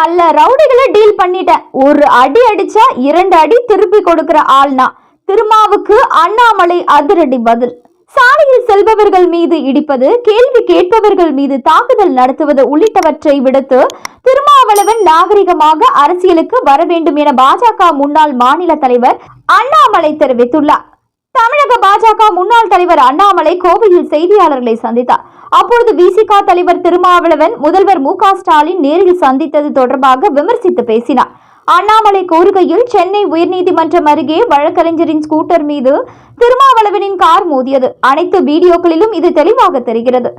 பல ரவுடிகளை டீல் பண்ணிட்டேன். ஒரு அடி அடிச்சா இரண்டு அடி திருப்பி கொடுக்கிற ஆள்னா திருமாவுக்கு அண்ணாமலை அதிரடி பதில். சாலையில் செல்பவர்கள் மீது இடிப்பது கேள்வி கேட்பவர்கள் மீது தாக்குதல் நடத்துவது உள்ளிட்டவற்றை விடுத்து திருமாவளவன் நாகரிகமாக அரசியலுக்கு வர வேண்டும் என பாஜக முன்னாள் மாநில தலைவர் அண்ணாமலை தெரிவித்துள்ளார். தமிழக பாஜக முன்னாள் தலைவர் அண்ணாமலை கோவையில் செய்தியாளர்களை சந்தித்தார். அப்பொழுது விசிக தலைவர் திருமாவளவன் முதல்வர் மு ஸ்டாலின் நேரில் சந்தித்தது தொடர்பாக விமர்சித்து பேசினார். அண்ணாமலை கோருகையில் சென்னை உயர்நீதிமன்றம் அருகே வழக்கறிஞரின் ஸ்கூட்டர் மீது திருமாவளவனின் கார் மோதியது. அனைத்து வீடியோக்களிலும் இது தெளிவாக தெரிகிறது.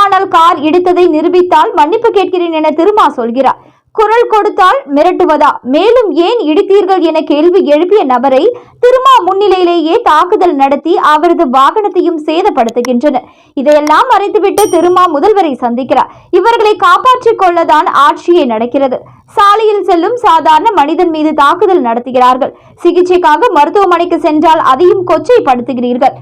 ஆனால் கார் இடித்ததை நிரூபித்தால் மன்னிப்பு கேட்கிறேன் என திருமா சொல்கிறார். குரல் கொடுத்தால் மிரட்டுவதா? மேலும் ஏன் இடித்தீர்கள் என கேள்வி எழுப்பிய நபரை திருமா முன்னிலையிலேயே தாக்குதல் நடத்தி அவரது வாகனத்தையும் சேதப்படுத்துகின்றனர். இதையெல்லாம் மறைத்துவிட்டு திருமா முதல்வரை சந்திக்கிறார். இவர்களை காப்பாற்றிக் கொள்ளதான் ஆட்சியே நடக்கிறது. சாலையில் செல்லும் சாதாரண மனிதன் மீது தாக்குதல் நடத்துகிறார்கள். சிகிச்சைக்காக மருத்துவமனைக்கு சென்றால் அதையும் கொச்சைப்படுத்துகிறீர்கள்.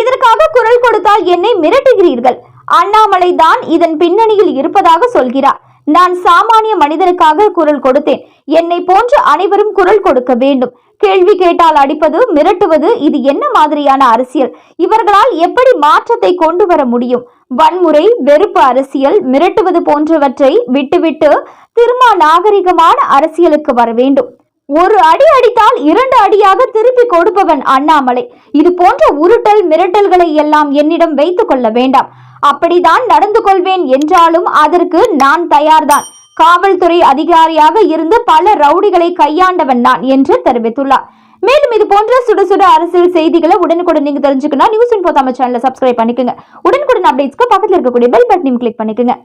இதற்காக குரல் கொடுத்தால் என்னை மிரட்டுகிறீர்கள். அண்ணாமலை தான் இதன் பின்னணியில் இருப்பதாக சொல்கிறார். நான் சாமானிய மனிதனுக்காக குரல் கொடுத்தேன். என்னை போன்ற அனைவரும் குரல் கொடுக்க வேண்டும். கேள்வி கேட்டால் அடிப்பது மிரட்டுவது இது என்ன மாதிரியான அரசியல்? இவர்களால் எப்படி மாற்றத்தை கொண்டு வர முடியும்? வன்முறை வெறுப்பு அரசியல் மிரட்டுவது போன்றவற்றை விட்டுவிட்டு திருமா நாகரிகமான அரசியலுக்கு வர வேண்டும். ஒரு அடி அடித்தால் இரண்டு அடியாக திருப்பி கொடுப்பவன் அண்ணாமலை. இது போன்ற உருட்டல் மிரட்டல்களை எல்லாம் என்னிடம் வைத்துக் கொள்ள வேண்டாம். அப்படிதான் நடந்து கொள்வேன் என்றாலும் அதற்கு நான் தயார்தான். காவல்துறை அதிகாரியாக இருந்து பல ரவுடிகளை கையாண்டவன் நான் என்று தெரிவித்துள்ளார். மேலும் இது போன்ற சுட சுட அரசியல் செய்திகளை உடனுக்குடன் நீங்க தெரிஞ்சுக்கணும் நியூஸ் இன்போ தமிழ் சேனலை சப்ஸ்கிரைப் பண்ணிக்கோங்க. உடனுக்குடன் அப்டேட்ஸ்க்கு பக்கத்தில் இருக்கக்கூடிய பெல் பட்டனையும் கிளிக் பண்ணிக்கோங்க.